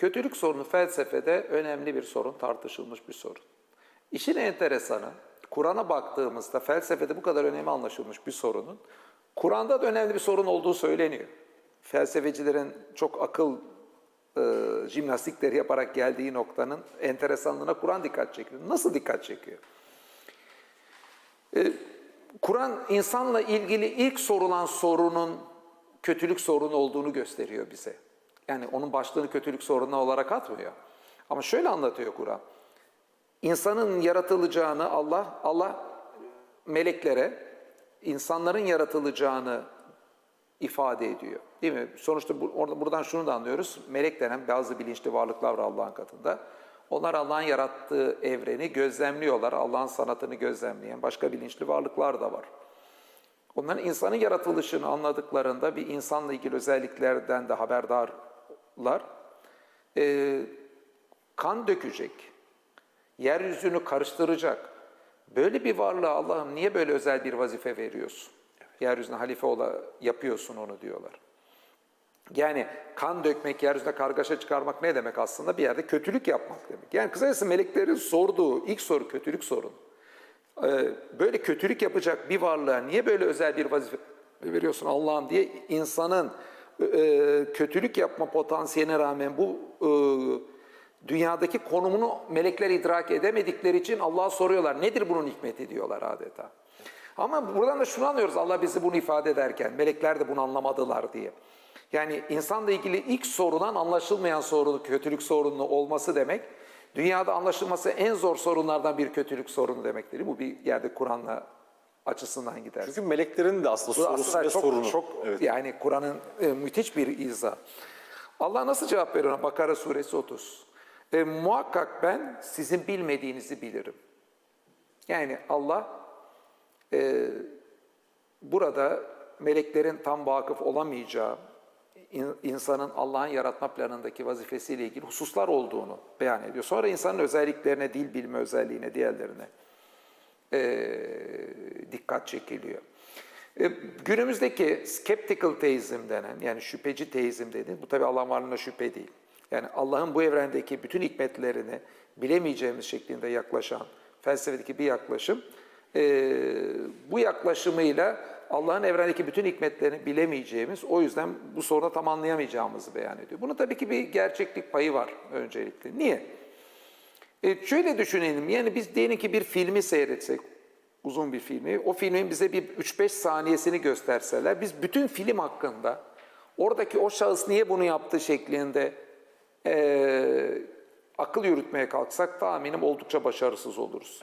Kötülük sorunu felsefede önemli bir sorun, tartışılmış bir sorun. İşin enteresanı, Kur'an'a baktığımızda felsefede bu kadar önemli anlaşılmış bir sorunun, Kur'an'da da önemli bir sorun olduğu söyleniyor. Felsefecilerin çok akıl e, jimnastikleri yaparak geldiği noktanın enteresanlığına Kur'an dikkat çekiyor. Nasıl dikkat çekiyor? E, Kur'an insanla ilgili ilk sorulan sorunun kötülük sorunu olduğunu gösteriyor bize. Yani onun başlığını kötülük sorunu olarak atmıyor. Ama şöyle anlatıyor Kur'an. İnsanın yaratılacağını Allah Allah meleklere insanların yaratılacağını ifade ediyor. Değil mi? Sonuçta bu, orada buradan şunu da anlıyoruz. Melek denen bazı bilinçli varlıklar var Allah'ın katında. Onlar Allah'ın yarattığı evreni gözlemliyorlar. Allah'ın sanatını gözlemleyen başka bilinçli varlıklar da var. Onların insanın yaratılışını anladıklarında bir insanla ilgili özelliklerden de haberdarlar. Ee, kan dökecek, yeryüzünü karıştıracak. Böyle bir varlığa Allah'ım niye böyle özel bir vazife veriyorsun? Yeryüzüne halife ola, yapıyorsun onu diyorlar. Yani kan dökmek, yeryüzüne kargaşa çıkarmak ne demek aslında? Bir yerde kötülük yapmak demek. Yani kısacası meleklerin sorduğu ilk soru kötülük sorunu. Ee, böyle kötülük yapacak bir varlığa niye böyle özel bir vazife veriyorsun Allah'ım diye insanın e, kötülük yapma potansiyeline rağmen bu e, dünyadaki konumunu melekler idrak edemedikleri için Allah'a soruyorlar. Nedir bunun hikmeti diyorlar adeta. Ama buradan da şunu anlıyoruz Allah bizi bunu ifade ederken. Melekler de bunu anlamadılar diye. Yani insanla ilgili ilk sorulan anlaşılmayan sorunu, kötülük sorunu olması demek, dünyada anlaşılması en zor sorunlardan bir kötülük sorunu demektir. Bu bir yerde Kur'an'la açısından gider. Çünkü meleklerin de aslında sorusu aslında ve çok, sorunu. çok Evet. yani Kur'an'ın e, müthiş bir izah. Allah nasıl cevap veriyor? Bakara suresi 30. E, muhakkak ben sizin bilmediğinizi bilirim. Yani Allah e, burada meleklerin tam vakıf olamayacağı, in- insanın Allah'ın yaratma planındaki vazifesiyle ilgili hususlar olduğunu beyan ediyor. Sonra insanın özelliklerine, dil bilme özelliğine, diğerlerine e, dikkat çekiliyor. E, günümüzdeki skeptical teizm denen yani şüpheci teizm dediğin bu tabi Allah'ın varlığına şüphe değil. Yani Allah'ın bu evrendeki bütün hikmetlerini bilemeyeceğimiz şeklinde yaklaşan felsefedeki bir yaklaşım. E, bu yaklaşımıyla Allah'ın evrendeki bütün hikmetlerini bilemeyeceğimiz, o yüzden bu sorunu tam anlayamayacağımızı beyan ediyor. Bunun tabii ki bir gerçeklik payı var öncelikle. Niye? E şöyle düşünelim, yani biz diyelim ki bir filmi seyretsek, uzun bir filmi, o filmin bize bir 3-5 saniyesini gösterseler, biz bütün film hakkında oradaki o şahıs niye bunu yaptı şeklinde e, akıl yürütmeye kalksak tahminim oldukça başarısız oluruz.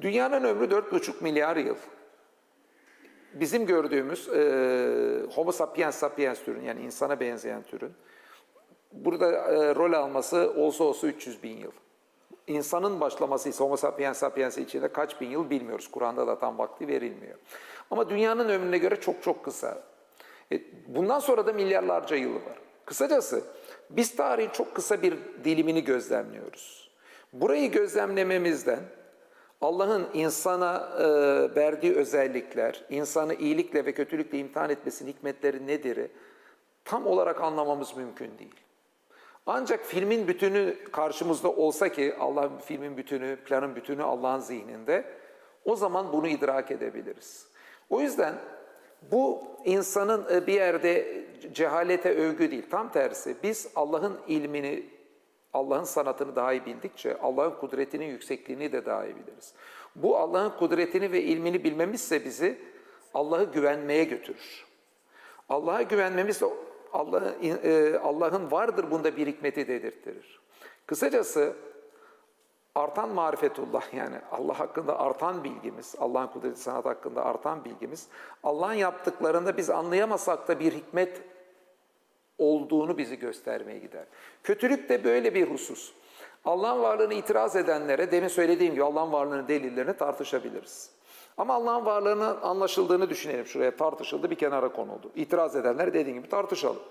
Dünyanın ömrü 4,5 milyar yıl. Bizim gördüğümüz e, Homo sapiens sapiens türün yani insana benzeyen türün burada e, rol alması olsa olsa 300 bin yıl. İnsanın başlaması ise Homo sapiens sapiens içinde kaç bin yıl bilmiyoruz. Kur'an'da da tam vakti verilmiyor. Ama dünyanın ömrüne göre çok çok kısa. E, bundan sonra da milyarlarca yılı var. Kısacası biz tarihin çok kısa bir dilimini gözlemliyoruz. Burayı gözlemlememizden Allah'ın insana e, verdiği özellikler, insanı iyilikle ve kötülükle imtihan etmesinin hikmetleri nedir? Tam olarak anlamamız mümkün değil. Ancak filmin bütünü karşımızda olsa ki Allah filmin bütünü, planın bütünü Allah'ın zihninde o zaman bunu idrak edebiliriz. O yüzden bu insanın e, bir yerde cehalete övgü değil. Tam tersi biz Allah'ın ilmini, Allah'ın sanatını daha iyi bildikçe Allah'ın kudretinin yüksekliğini de daha iyi biliriz. Bu Allah'ın kudretini ve ilmini bilmemizse bizi Allah'ı güvenmeye götürür. Allah'a güvenmemiz Allah'ın e, Allah'ın vardır bunda bir hikmeti dedirttirir. Kısacası artan marifetullah yani Allah hakkında artan bilgimiz, Allah'ın kudreti sanat hakkında artan bilgimiz, Allah'ın yaptıklarında biz anlayamasak da bir hikmet olduğunu bizi göstermeye gider. Kötülük de böyle bir husus. Allah'ın varlığını itiraz edenlere demin söylediğim gibi Allah'ın varlığını delillerini tartışabiliriz. Ama Allah'ın varlığının anlaşıldığını düşünelim. Şuraya tartışıldı, bir kenara konuldu. İtiraz edenler dediğim gibi tartışalım.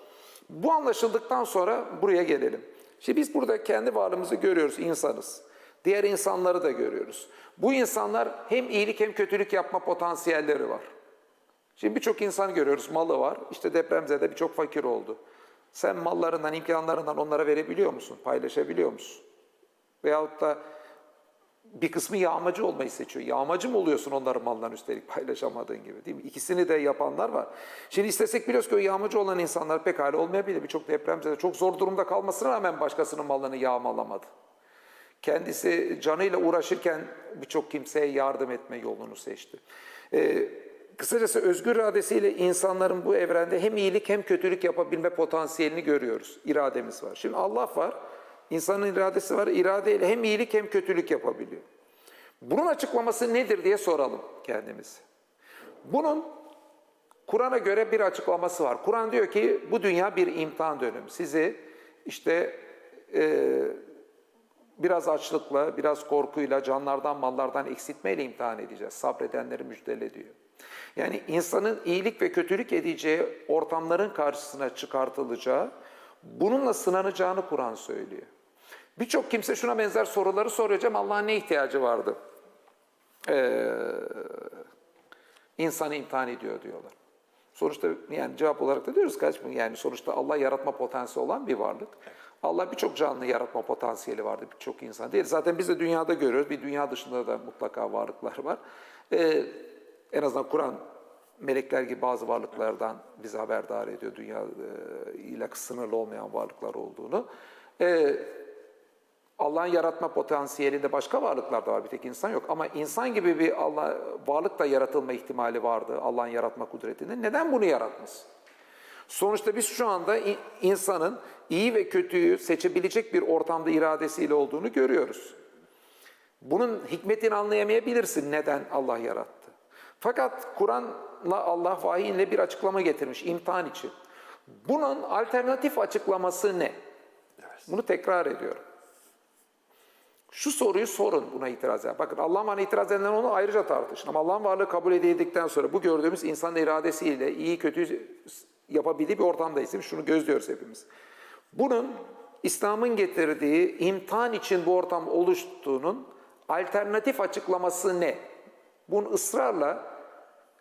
Bu anlaşıldıktan sonra buraya gelelim. Şimdi biz burada kendi varlığımızı görüyoruz, insanız. Diğer insanları da görüyoruz. Bu insanlar hem iyilik hem kötülük yapma potansiyelleri var. Şimdi birçok insan görüyoruz, malı var. İşte depremzede birçok fakir oldu. Sen mallarından, imkanlarından onlara verebiliyor musun? Paylaşabiliyor musun? Veyahut da bir kısmı yağmacı olmayı seçiyor. Yağmacı mı oluyorsun onların mallarını üstelik paylaşamadığın gibi değil mi? İkisini de yapanlar var. Şimdi istesek biliyoruz ki o yağmacı olan insanlar pekala olmayabilir. Birçok depremzede çok zor durumda kalmasına rağmen başkasının malını yağmalamadı. Kendisi canıyla uğraşırken birçok kimseye yardım etme yolunu seçti. Ee, kısacası özgür iradesiyle insanların bu evrende hem iyilik hem kötülük yapabilme potansiyelini görüyoruz. İrademiz var. Şimdi Allah var, insanın iradesi var. İradeyle hem iyilik hem kötülük yapabiliyor. Bunun açıklaması nedir diye soralım kendimize. Bunun Kur'an'a göre bir açıklaması var. Kur'an diyor ki bu dünya bir imtihan dönemi. Sizi işte e, biraz açlıkla, biraz korkuyla, canlardan, mallardan eksiltmeyle imtihan edeceğiz. Sabredenleri müjdele diyor. Yani insanın iyilik ve kötülük edeceği ortamların karşısına çıkartılacağı, bununla sınanacağını Kur'an söylüyor. Birçok kimse şuna benzer soruları. Hocam Allah'ın ne ihtiyacı vardı? Ee, insanı imtihan ediyor diyorlar. Sonuçta yani cevap olarak da diyoruz kaç yani sonuçta Allah yaratma potansiyeli olan bir varlık. Allah birçok canlı yaratma potansiyeli vardı birçok insan değil. Zaten biz de dünyada görüyoruz. Bir dünya dışında da mutlaka varlıklar var. Ee, en azından Kur'an melekler gibi bazı varlıklardan bizi haberdar ediyor. Dünya e, ile sınırlı olmayan varlıklar olduğunu. Ee, Allah'ın yaratma potansiyelinde başka varlıklar da var. Bir tek insan yok. Ama insan gibi bir Allah varlık da yaratılma ihtimali vardı Allah'ın yaratma kudretinde. Neden bunu yaratmasın? Sonuçta biz şu anda insanın iyi ve kötüyü seçebilecek bir ortamda iradesiyle olduğunu görüyoruz. Bunun hikmetini anlayamayabilirsin neden Allah yarattı. Fakat Kur'an'la Allah vahiyinle bir açıklama getirmiş imtihan için. Bunun alternatif açıklaması ne? Bunu tekrar ediyorum. Şu soruyu sorun buna itiraz eden. Bakın Allah'ın varlığına itiraz edenler onu ayrıca tartışın. Ama Allah'ın varlığı kabul edildikten sonra bu gördüğümüz insanın iradesiyle iyi kötü yapabildiği bir ortamdayız. değil mi? Şunu gözlüyoruz hepimiz. Bunun İslam'ın getirdiği imtihan için bu ortam oluştuğunun alternatif açıklaması ne? Bunu ısrarla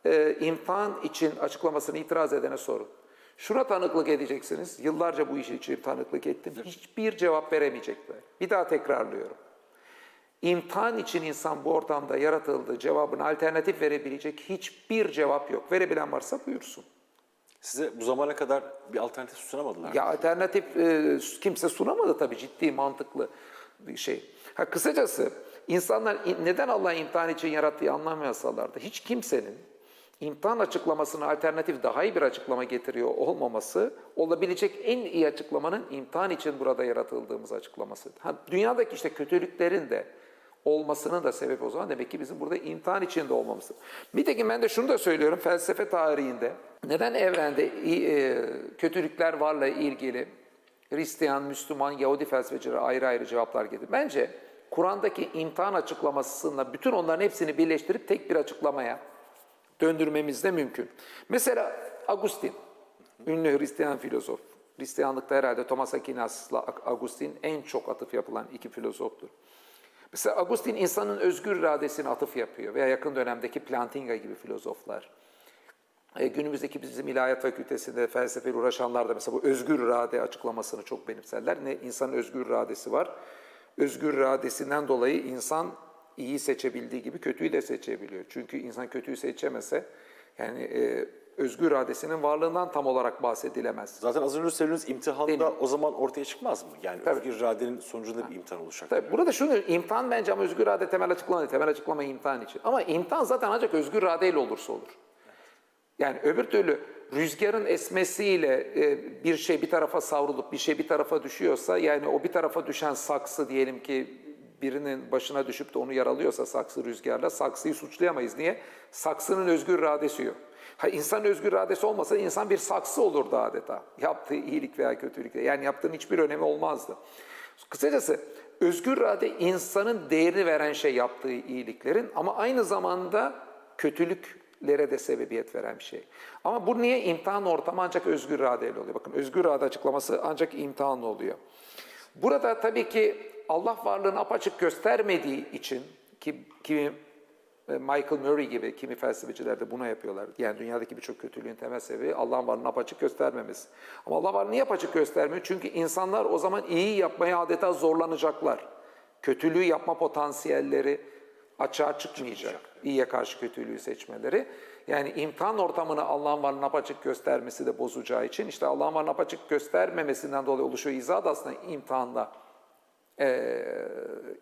e, imtihan için açıklamasını itiraz edene sorun. Şuna tanıklık edeceksiniz. Yıllarca bu iş için tanıklık ettim. Hiçbir cevap veremeyecekler. Bir daha tekrarlıyorum. İmtihan için insan bu ortamda yaratıldı. Cevabını alternatif verebilecek hiçbir cevap yok. Verebilen varsa buyursun. Size bu zamana kadar bir alternatif sunamadılar. Ya alternatif e, kimse sunamadı tabii ciddi, mantıklı bir şey. Ha kısacası insanlar in- neden Allah imtihan için yarattığı anlamıyorsalar da hiç kimsenin imtihan açıklamasına alternatif daha iyi bir açıklama getiriyor olmaması olabilecek en iyi açıklamanın imtihan için burada yaratıldığımız açıklaması. Ha, dünyadaki işte kötülüklerin de olmasının da sebebi o zaman demek ki bizim burada imtihan içinde olmamız. Nitekim ben de şunu da söylüyorum felsefe tarihinde neden evrende e, kötülükler varla ilgili Hristiyan, Müslüman, Yahudi felsefecileri ayrı ayrı cevaplar getirdi. Bence Kur'an'daki imtihan açıklamasıyla bütün onların hepsini birleştirip tek bir açıklamaya döndürmemiz de mümkün. Mesela Agustin, ünlü Hristiyan filozof. Hristiyanlıkta herhalde Thomas Aquinas'la Agustin en çok atıf yapılan iki filozoftur. Mesela Agustin insanın özgür iradesine atıf yapıyor veya yakın dönemdeki Plantinga gibi filozoflar. E, günümüzdeki bizim ilahiyat fakültesinde felsefeyle uğraşanlar da mesela bu özgür irade açıklamasını çok benimserler. Ne insanın özgür iradesi var. Özgür iradesinden dolayı insan iyi seçebildiği gibi kötüyü de seçebiliyor. Çünkü insan kötüyü seçemese yani e, özgür iradesinin varlığından tam olarak bahsedilemez. Zaten az önce söylediğiniz imtihanda Değil mi? o zaman ortaya çıkmaz mı? Yani Tabii. özgür iradenin sonucunda bir imtihan olacak. Tabii burada şunu imtihan bence ama özgür irade temel açıklama. Temel açıklama imtihan için. Ama imtihan zaten ancak özgür iradeyle olursa olur. Yani öbür türlü rüzgarın esmesiyle e, bir şey bir tarafa savrulup bir şey bir tarafa düşüyorsa yani o bir tarafa düşen saksı diyelim ki birinin başına düşüp de onu yaralıyorsa saksı rüzgarla saksıyı suçlayamayız. Niye? Saksının özgür iradesi yok. Ha, insan özgür iradesi olmasa insan bir saksı olurdu adeta. Yaptığı iyilik veya kötülükle. Yani yaptığının hiçbir önemi olmazdı. Kısacası özgür irade insanın değerini veren şey yaptığı iyiliklerin ama aynı zamanda kötülüklere de sebebiyet veren bir şey. Ama bu niye imtihan ortamı ancak özgür iradeyle oluyor? Bakın özgür irade açıklaması ancak imtihanla oluyor. Burada tabii ki Allah varlığını apaçık göstermediği için ki, ki e, Michael Murray gibi kimi felsefeciler de buna yapıyorlar. Yani dünyadaki birçok kötülüğün temel sebebi Allah'ın varlığını apaçık göstermemesi. Ama Allah varlığını niye apaçık göstermiyor? Çünkü insanlar o zaman iyi yapmaya adeta zorlanacaklar. Kötülüğü yapma potansiyelleri açığa çıkmayacak. İyiye karşı kötülüğü seçmeleri. Yani imtihan ortamını Allah'ın varlığını apaçık göstermesi de bozacağı için işte Allah'ın varlığını apaçık göstermemesinden dolayı oluşuyor izah da aslında imtihanda e,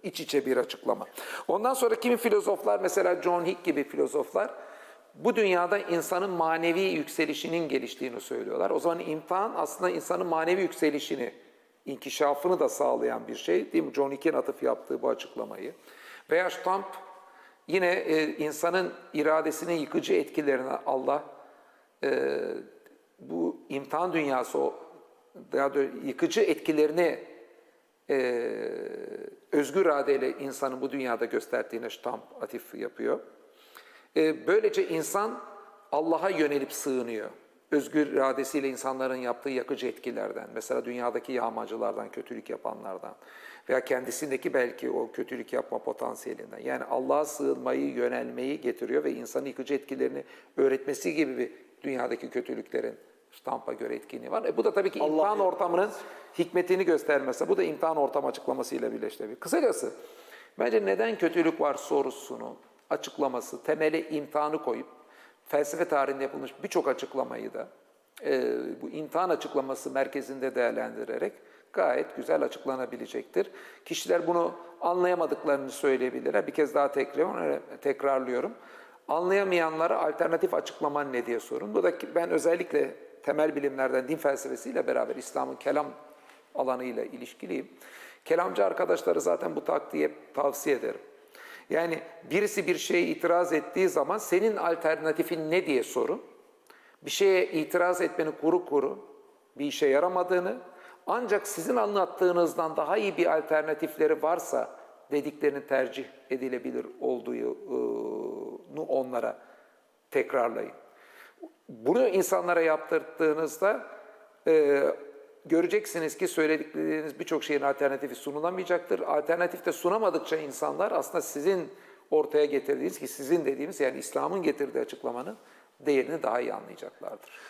iç içe bir açıklama. Ondan sonra kimi filozoflar mesela John Hick gibi filozoflar bu dünyada insanın manevi yükselişinin geliştiğini söylüyorlar. O zaman imtihan aslında insanın manevi yükselişini, inkişafını da sağlayan bir şey. Değil mi? John Hick'in atıf yaptığı bu açıklamayı. Veya Stamp yine e, insanın iradesinin yıkıcı etkilerine Allah e, bu imtihan dünyası o daha yıkıcı etkilerini e, özgür iradeyle insanın bu dünyada gösterdiğine ştamp atif yapıyor. E, böylece insan Allah'a yönelip sığınıyor. Özgür iradesiyle insanların yaptığı yakıcı etkilerden, mesela dünyadaki yağmacılardan, kötülük yapanlardan veya kendisindeki belki o kötülük yapma potansiyelinden. Yani Allah'a sığınmayı, yönelmeyi getiriyor ve insanın yıkıcı etkilerini öğretmesi gibi bir dünyadaki kötülüklerin Stamp'a göre etkinliği var. E bu da tabii ki imtihan ortamının hikmetini göstermesi. Bu da imtihan ortam açıklamasıyla birleştirebilir. Kısacası bence neden kötülük var sorusunu açıklaması, temele imtihanı koyup felsefe tarihinde yapılmış birçok açıklamayı da e, bu imtihan açıklaması merkezinde değerlendirerek gayet güzel açıklanabilecektir. Kişiler bunu anlayamadıklarını söyleyebilirler. Bir kez daha tekrar, tekrarlıyorum. Anlayamayanlara alternatif açıklaman ne diye sorun. Bu da ben özellikle temel bilimlerden din felsefesiyle beraber İslam'ın kelam alanıyla ilişkiliyim. Kelamcı arkadaşları zaten bu taktiği hep tavsiye ederim. Yani birisi bir şeye itiraz ettiği zaman senin alternatifin ne diye sorun. Bir şeye itiraz etmenin kuru kuru bir işe yaramadığını ancak sizin anlattığınızdan daha iyi bir alternatifleri varsa dediklerinin tercih edilebilir olduğunu onlara tekrarlayın. Bunu insanlara yaptırdığınızda e, göreceksiniz ki söyledikleriniz birçok şeyin alternatifi sunulamayacaktır. Alternatif de sunamadıkça insanlar aslında sizin ortaya getirdiğiniz ki sizin dediğimiz yani İslam'ın getirdiği açıklamanın değerini daha iyi anlayacaklardır.